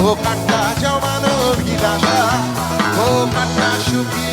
ভো কাটটা জমানো বিলাসা কাটটা সুখী সুখী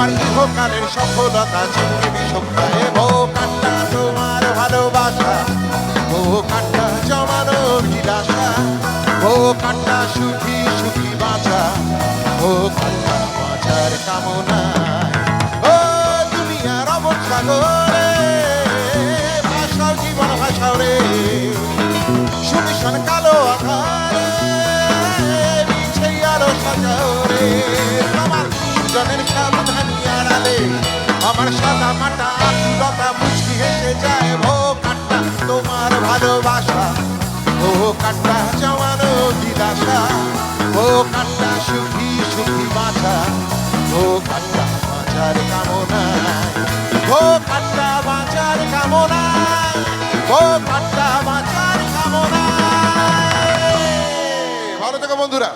তোমার ইহকালের সফলতা চিনকে বিষক্তায় বউ কাটটা তোমার ভালোবাসা। বউ কাটটা জমানো বিলাসা বউ কাটটা সুখী সুখী বাঁচা ও কান্না বাঁচার কামনায় ও দুনিয়ার অমর সাগরে ভাষাও জীবন ভাষাও রে। সুমিশন কালো আকারে সাজাও রে। আমার জনের আমার সাদা মাটা আকুলতা মুচকি হেসে যায় ভো কান্না, তোমার ভালোবাসা, ও কান্না জমানো দিদাসা ও কান্না সুখী সুখী বাঁচা ও কান্না বাঁচার কামনায় ও কান্না বাঁচার কামনায় ও কান্না বাঁচার কামনায় ভালো থেকো বন্ধুরা।